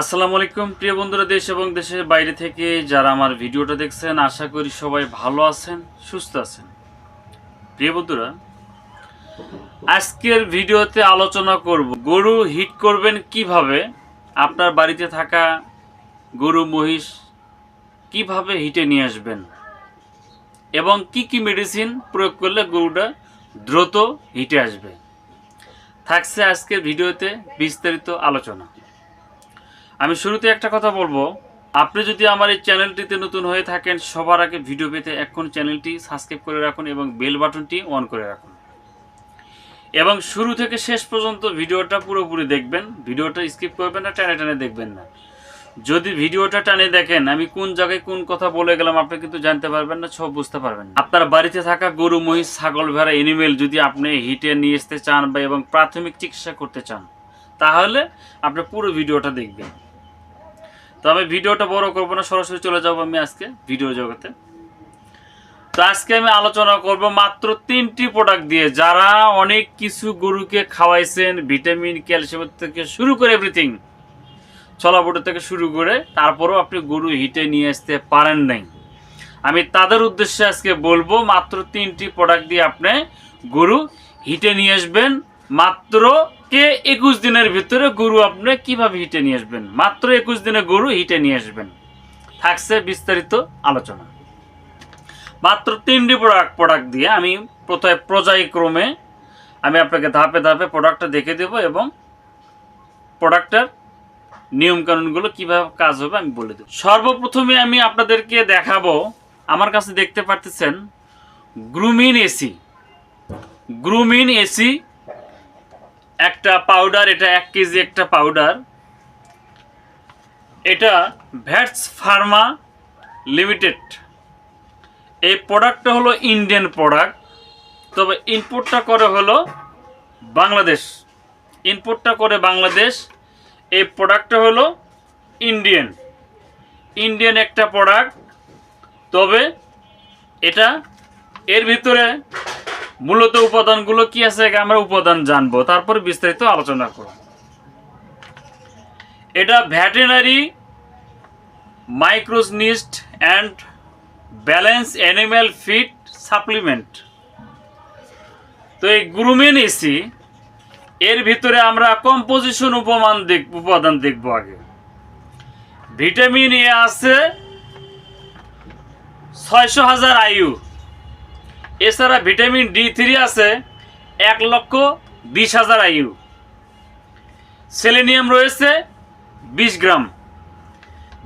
আসসালামু আলাইকুম, প্রিয় বন্ধুরা, দেশ এবং দেশের বাইরে থেকে যারা আমার ভিডিওটা দেখছেন, আশা করি সবাই ভালো আছেন, সুস্থ আছেন। প্রিয় বন্ধুরা, আজকের ভিডিওতে আলোচনা করব, গরু হিট করবেন কীভাবে, আপনার বাড়িতে থাকা গরু, মহিষ কীভাবে হিটে নিয়ে আসবেন, এবং কি কি মেডিসিন প্রয়োগ করলে গরুটা দ্রুত হিটে আসবে। থাকছে আজকের ভিডিওতে বিস্তারিত আলোচনা। আমি শুরুতে একটা কথা বলব। আপনি যদি আমার এই চ্যানেলটিতে নতুন হয়ে থাকেন, সবার আগে ভিডিও পেতে এখন চ্যানেলটি সাবস্ক্রাইব করে রাখুন এবং বেল বাটনটি অন করে রাখুন। এবং শুরু থেকে শেষ পর্যন্ত ভিডিওটা পুরোপুরি দেখবেন। ভিডিওটা স্কিপ করবেন না, টানে টানে দেখবেন না। যদি ভিডিওটা টানে দেখেন, আমি কোন জায়গায় কোন কথা বলে গেলাম আপনি কিন্তু জানতে পারবেন না, সব বুঝতে পারবেন। আপনার বাড়িতে থাকা গরু, মহিষ, ছাগল, ভেড়া এনিমেল যদি আপনি হিটে নিয়ে আসতে চান বা এবং প্রাথমিক চিকিৎসা করতে চান, তাহলে আপনি পুরো ভিডিওটা দেখবেন। তো আমি ভিডিওটা বড় করব না, সরাসরি চলে যাব আমি আজকে ভিডিও জগতে। তো আজকে আমি আলোচনা করব মাত্র তিনটি প্রোডাক্ট দিয়ে। যারা অনেক কিছু গরুকে খাওয়াইছেন ভিটামিন ক্যালসিয়াম থেকে শুরু করে এভরিথিং চলাবুটো থেকে শুরু করে তারপরেও আপনি গরু হিটে নিয়ে আসতে পারেন নাই। আমি তাদের উদ্দেশ্যে আজকে বলব, মাত্র তিনটি প্রোডাক্ট দিয়ে আপনি গরু হিটে নিয়ে আসবেন, মাত্র কে একুশ দিনের ভিতরে গরু আপনি কীভাবে হিটে নিয়ে আসবেন? মাত্র একুশ দিনে গরু হিটে নিয়ে আসবেন। থাকছে বিস্তারিত আলোচনা। মাত্র তিনটি প্রোডাক্ট প্রোডাক্ট দিয়ে আমি প্রথমে পর্যায়ক্রমে আমি আপনাকে ধাপে ধাপে প্রোডাক্টটা দেখে দেবো এবং প্রোডাক্টটার নিয়মকানুনগুলো কীভাবে কাজ হবে আমি বলে দেব। সর্বপ্রথমে আমি আপনাদেরকে দেখাবো, আমার কাছে দেখতে পারতেছেন, গ্রুমিন এসি। গ্রুমিন এসি একটা পাউডার এটা এক কেজি একটা পাউডার এটা ভ্যাটস ফার্মা লিমিটেড এই প্রোডাক্টটা হলো ইন্ডিয়ান প্রোডাক্ট তবে ইনপুটটা করে হলো বাংলাদেশ। ইনপুটটা করে বাংলাদেশ। এই প্রোডাক্টটা হলো ইন্ডিয়ান ইন্ডিয়ান একটা প্রোডাক্ট তবে এটা এর ভিতরে মূলত উপাদানগুলো কি আছে আমরা উপাদান জানব। তারপর বিস্তারিত আলোচনা করব। এটা veterinary micronutrient and balance animal feed supplement. তো এই গ্রুমেন এসি এর ভিতরে আমরা কম্পোজিশন উপমান দেখ, উপাদান দেখব আগে। ভিটামিন এ আছে, ছয়শো হাজার আয়ু এছাড়া ভিটামিন ডি থ্রি আছে, এক লক্ষ বিশ হাজার আয়ু সেলেনিয়াম রয়েছে, বিশ গ্রাম।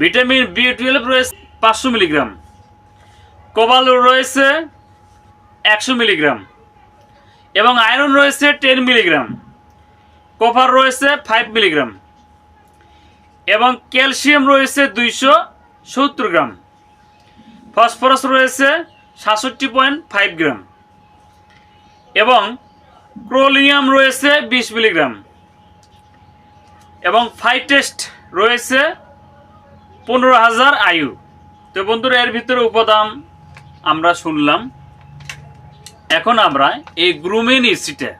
ভিটামিন বি টুয়েলভ রয়েছে, পাঁচশো মিলিগ্রাম কোবাল রয়েছে, একশো মিলিগ্রাম এবং আয়রন রয়েছে টেন মিলিগ্রাম কপার রয়েছে ফাইভ মিলিগ্রাম এবং ক্যালসিয়াম রয়েছে, দুইশো সত্তর গ্রাম। ফসফরাস রয়েছে সাতষট্টি পয়েন্ট ফাইভ গ্রাম। এবং ক্রোলিয়াম রয়েছে বিশ মিলিগ্রাম। এবং ফাইটেস্ট রয়েছে পনেরো হাজার আয়ু। তো বন্ধুরা, এর ভিতরে উপাদান আমরা শুনলাম। এখন আমরা এই গ্রুমিন ইসিটে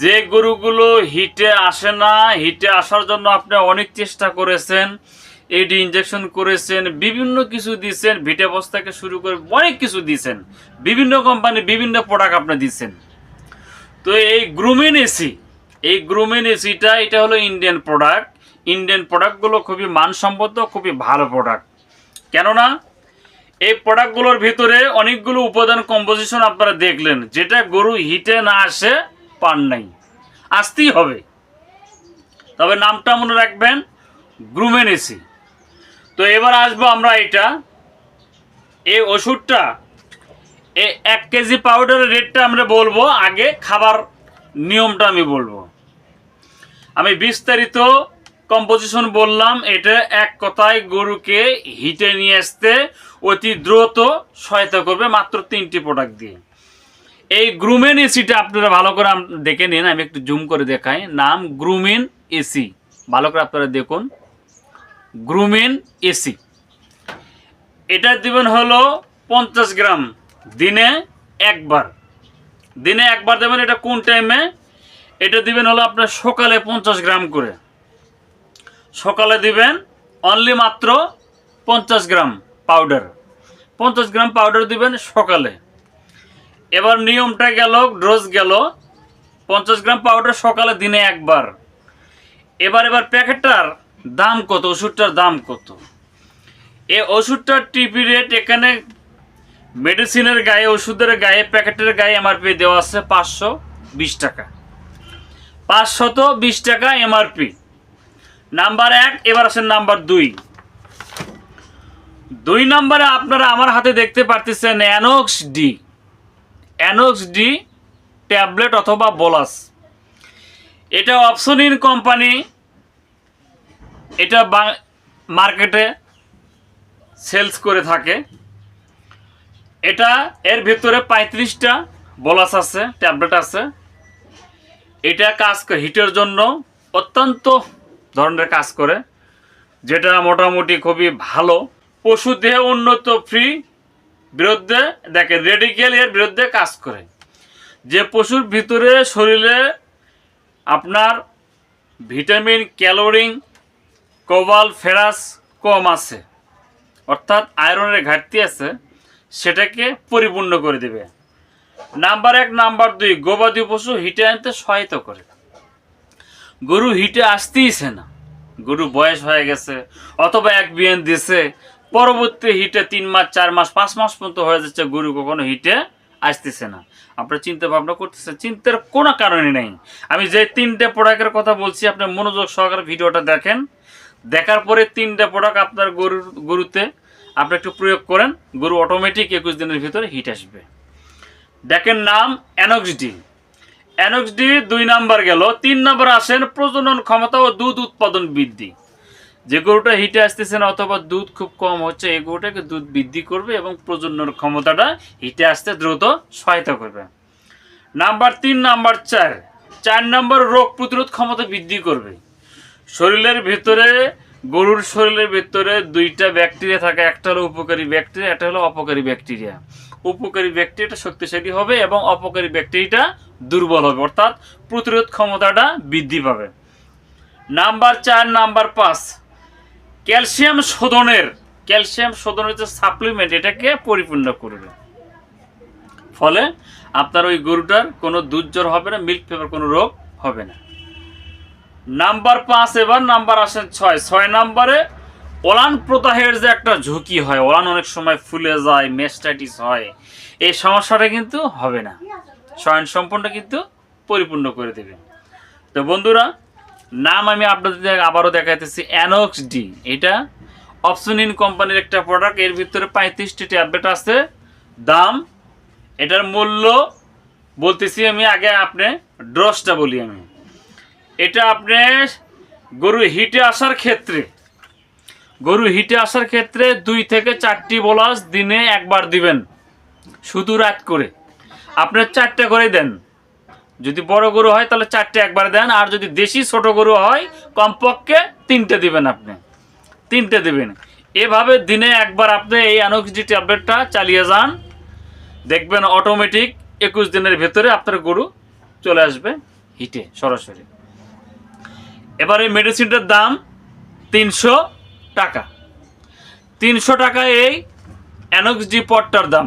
যে গরুগুলো হিটে আসে না, হিটে আসার জন্য আপনি অনেক চেষ্টা করেছেন। এডি ইঞ্জেকশন করেছেন, বিভিন্ন কিছু দিয়েছেন ভিটে বস্তাকে শুরু করে অনেক কিছু দিয়েছেন বিভিন্ন কোম্পানি বিভিন্ন প্রোডাক্ট আপনি দিচ্ছেন। তো এই গ্রুমিন এসি এই গ্রুমিন এসিটা এটা হলো ইন্ডিয়ান প্রোডাক্ট ইন্ডিয়ান প্রোডাক্টগুলো খুবই মানসম্মত, খুবই ভালো প্রোডাক্ট কেননা, এই প্রোডাক্টগুলোর ভিতরে অনেকগুলো উপাদান কম্পোজিশন আপনারা দেখলেন, যেটা গরু হিটে না আসে, পান নাই। আসতেই হবে। তবে নামটা মনে রাখবেন গ্রুমেন এসি তো এবার আসব আমরা এটা। এই ওষুধটা, এই এক কেজি পাউডারের রেটটা আমরা বলব। আগে খাবার নিয়মটা আমি বলব। আমি বিস্তারিত কম্পোজিশন বললাম, এটা এক কথায় গরুকে হিটে নিয়ে আসতে অতি দ্রুত সহায়তা করবে মাত্র তিনটি প্রোডাক্ট দিয়ে। এই গ্রুমেন এসিটা আপনারা ভালো করে দেখে নিন, আমি একটু জুম করে দেখাই। নাম গ্রুমেন এসি ভালো করে আপনারা দেখুন। গ্রুমেন এসি। এটা দিবেন হলো পঞ্চাশ গ্রাম। দিনে একবার। দিনে একবার দেবেন এটা কোন টাইমে এটা দিবেন হলো আপনার সকালে পঞ্চাশ গ্রাম করে। সকালে দিবেন অনলি মাত্র পঞ্চাশ গ্রাম পাউডার পঞ্চাশ গ্রাম পাউডার দিবেন সকালে। এবার নিয়মটা গেল ডোজ গেল। পঞ্চাশ গ্রাম পাউডার সকালে, দিনে একবার। এবার এবার প্যাকেটটার দাম কত? ওষুধটার দাম কত? এই ওষুধটার টিপি রেট এখানে মেডিসিনের গায়ে, ওষুধের গায়ে, প্যাকেটের গায়ে এমআরপি দেওয়া আছে পাঁচশো বিশ টাকা। পাঁচশত বিশ টাকা এমআরপি নাম্বার এক, এবার আসেন নাম্বার দুই। দুই নম্বরে আপনারা আমার হাতে দেখতে পারতেছেন Anox D Anox D tablet অথবা বলাস। এটা অপশনিন কোম্পানি এটা মার্কেটে সেলস করে থাকে। এটা এর ভিতরে পঁয়ত্রিশটা বলাস আছে ট্যাবলেট আছে। এটা কাজ হিটের জন্য অত্যন্ত ধরনের কাজ করে, যেটা মোটামুটি খুবই ভালো। পশু দেহে উন্নত ফ্রি বিরুদ্ধে দেখে রেডিকেল এর বিরুদ্ধে কাজ করে। যে পশুর ভিতরে শরীরে আপনার ভিটামিন ক্যালোরিন কোবাল ফেরাস কম আছে। অর্থাৎ আয়রনের ঘাটতি আছে, সেটাকে পরিপূর্ণ করে দেবে। নাম্বার এক, নাম্বার দুই, গবাদি পশু হিটে আনতে সহায়তা করে। গরু হিটে আসতেইছে না। গরু বয়স হয়ে গেছে, অথবা এক বিয়ান দিছে, পরবর্তী হিটে তিন মাস, চার মাস, পাঁচ মাস পর্যন্ত হয়ে যাচ্ছে, গরু কখনো হিটে আসতেছে না। আপনার চিন্তা ভাবনা করতেছে, চিন্তার কোনো কারণে নেই। আমি যে তিনটে প্রোডাক্টের কথা বলছি, আপনি মনোযোগ সহকারে ভিডিওটা দেখেন। দেখার পরে তিনটে প্রোডাক্ট আপনার গরুর, গরুতে আপনি একটু প্রয়োগ করেন, গরু অটোমেটিক একুশ দিনের ভিতরে হিট আসবে। দেখেন নাম অ্যানক্সডি অ্যানক্সডি দুই নাম্বার গেল, তিন নাম্বার আসেন প্রজনন ক্ষমতা ও দুধ উৎপাদন বৃদ্ধি। যে গরুটা হিটে আসতেছে না অথবা দুধ খুব কম হচ্ছে, এই গরুটাকে দুধ বৃদ্ধি করবে এবং প্রজনন ক্ষমতাটা হিটে আসতে দ্রুত সহায়তা করবে। নাম্বার তিন, নাম্বার চার। চার নাম্বার রোগ প্রতিরোধ ক্ষমতা বৃদ্ধি করবে। শরীরের ভেতরে, গরুর শরীরের ভেতরে দুইটা ব্যাকটেরিয়া থাকে। একটা হলো উপকারী ব্যাকটেরিয়া, একটা হলো অপকারী ব্যাকটেরিয়া। উপকারী ব্যাকটেরিয়াটা শক্তিশালী হবে এবং অপকারী ব্যাকটেরিয়াটা দুর্বল হবে, অর্থাৎ প্রতিরোধ ক্ষমতাটা বৃদ্ধি পাবে। নাম্বার চার, নাম্বার পাঁচ, ক্যালসিয়াম শোধনের ক্যালসিয়াম শোধনের যে সাপ্লিমেন্ট, এটাকে পরিপূর্ণ করবে। ফলে আপনার ওই গরুটার কোনো দুধ জ্বর হবে না, মিল্ক পেপার কোনো রোগ হবে না। নাম্বার পাঁচ এবার নাম্বার আসে ছয়। ছয় নাম্বারে ওলান প্রদাহের যে একটা ঝুঁকি হয়, ওলান অনেক সময় ফুলে যায়, মেস্টাইটিস হয়, এই সমস্যাটা কিন্তু হবে না। স্বয়ং সম্পূর্ণ কিন্তু পরিপূর্ণ করে দেবে। তো বন্ধুরা, নাম আমি আপনাদের আবারও দেখাইতেছি, অ্যানক্স ডি এটা অপশনিন কোম্পানির একটা প্রোডাক্টের ভিতরে পঁয়ত্রিশটি ট্যাবলেট আছে। দাম, এটার মূল্য বলতেছি আমি, আগে আপনি ড্রসটা বলি আমি। এটা আপনি গরু হিটে আসার ক্ষেত্রে, গরু হিটে আসার ক্ষেত্রে দুই থেকে চারটি বলাস দিনে একবার দিবেন, শুধু রাত করে। আপনি চারটে করে দেন। যদি বড় গরু হয় তাহলে চারটে একবার দেন, আর যদি দেশি ছোট গরু হয় কমপক্ষে তিনটে দিবেন আপনি, তিনটে দিবেন। এভাবে দিনে একবার আপনি এই অ্যানোক্সডি ট্যাবলেটটা চালিয়ে যান। দেখবেন অটোমেটিক একুশ দিনের ভেতরে আপনার গরু চলে আসবে হিটে সরাসরি। এবার এই মেডিসিনটার দাম তিনশো টাকা। তিনশো টাকা এই অ্যানোক্সডি পটটার দাম।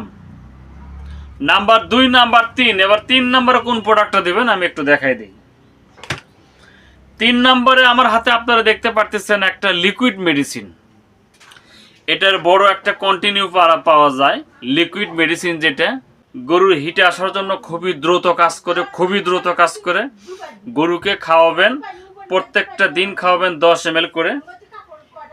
নাম্বার দুই, নাম্বার তিন, এবার তিন নাম্বারে কোন প্রোডাক্টটা দেবেন আমি একটু দেখাই দিই। তিন নম্বরে আমার হাতে আপনারা দেখতে পারতেছেন একটা লিকুইড মেডিসিন এটার বড় একটা কন্টিনিউ পাওয়া যায়। লিকুইড মেডিসিন যেটা, গরুর হিটে আসার জন্য খুবই দ্রুত কাজ করে, খুবই দ্রুত কাজ করে গরুকে খাওয়াবেন প্রত্যেকটা দিন খাওয়াবেন দশ এম করে।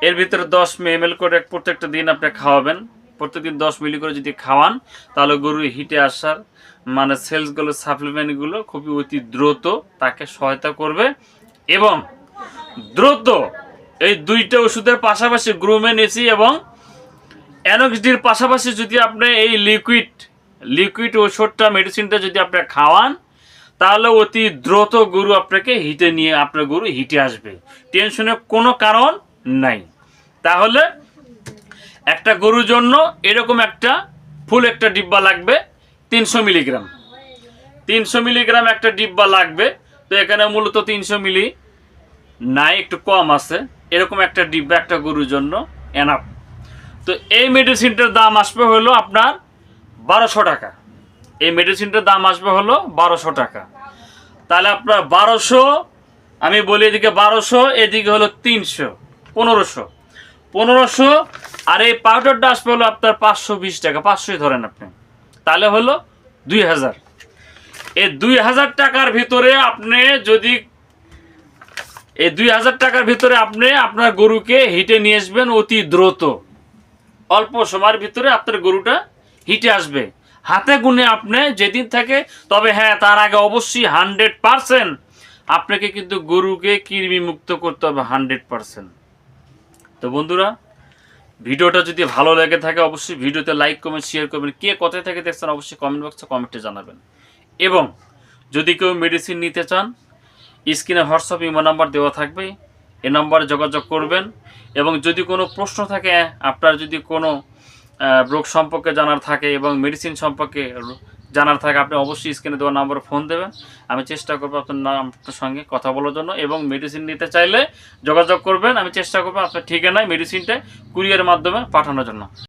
এর ভিতরে দশ এম করে প্রত্যেকটা দিন আপনি খাওয়াবেন। প্রত্যেকদিন দশ মিলি করে যদি খাওয়ান, তাহলে গরুর হিটে আসার মানে সেলসগুলো সাপ্লিমেন্টগুলো খুবই অতি দ্রুত তাকে সহায়তা করবে এবং দ্রুত এই দুইটা ওষুধের পাশাপাশি গ্রুমেন এসি এবং অ্যানক্সডির পাশাপাশি যদি আপনি এই লিকুইড লিকুইড ওষুধটা মেডিসিনটা যদি আপনি খাওয়ান তাহলে অতি দ্রুত গরু আপনাকে হিটে নিয়ে, আপনার গরু হিটে আসবে। টেনশনের কোনো কারণ নাই। তাহলে একটা গরুর জন্য এরকম একটা ফুল একটা ডিব্বা লাগবে, তিনশো মিলিগ্রাম। তিনশো মিলিগ্রাম একটা ডিব্বা লাগবে, তো এখানে মূলত তিনশো মিলি নাই, একটু কম আছে। এরকম একটা ডিব্বা একটা গরুর জন্য এনাফ। তো এই মেডিসিনটার দাম আসবে হলো আপনার বারোশো টাকা। এই মেডিসিনটার দাম আসবে হলো বারোশো টাকা। তাহলে আপনার বারোশো, আমি বলি এদিকে বারোশো, এদিকে হলো তিনশো, পনেরোশো। পনেরোশো, আর এই পাউডারটা আসবে হলো আপনার পাঁচশো বিশ টাকা, পাঁচশোই ধরেন আপনি। তাহলে হলো দুই হাজার। এই দুই হাজার টাকার ভিতরে আপনি যদি, এই দুই হাজার টাকার ভিতরে আপনি আপনার গরুকে হিটে নিয়ে আসবেন অতি দ্রুত। অল্প সময়ের ভিতরে আপনার গরুটা হিটে আসবে। হাতে গুনে আপনি যেদিন থাকে, তবে হ্যাঁ তার আগে অবশ্যই হান্ড্রেড পারসেন্ট আপনাকে কিন্তু গরুকে কৃমি মুক্ত করতে হবে হান্ড্রেড পারসেন্ট। তো বন্ধুরা, ভিডিওটা যদি ভালো লেগে থাকে, অবশ্যই ভিডিওতে লাইক, কমেন্ট শেয়ার করবেন। কে কোথায় থেকে দেখছেন, অবশ্যই কমেন্ট বক্সে কমেন্টে জানাবেন। এবং যদি কেউ মেডিসিন নিতে চান, স্ক্রিনে হোয়াটসঅ্যাপ ইমো নাম্বার দেওয়া থাকবে। এ নাম্বারে যোগাযোগ করবেন। এবং যদি কোনো প্রশ্ন থাকে, আপনার যদি কোনো রোগ সম্পর্কে জানার থাকে এবং মেডিসিন সম্পর্কে জানার থাকে, আপনি অবশ্যই স্ক্রিনে দেওয়া নাম্বারে ফোন দেবেন। আমি চেষ্টা করব আপনার নাম, আপনার সঙ্গে কথা বলার জন্য এবং মেডিসিন নিতে চাইলে যোগাযোগ করবেন। আমি চেষ্টা করব আপনার ঠিকানায় মেডিসিনটা কুরিয়ারের মাধ্যমে পাঠানোর জন্য।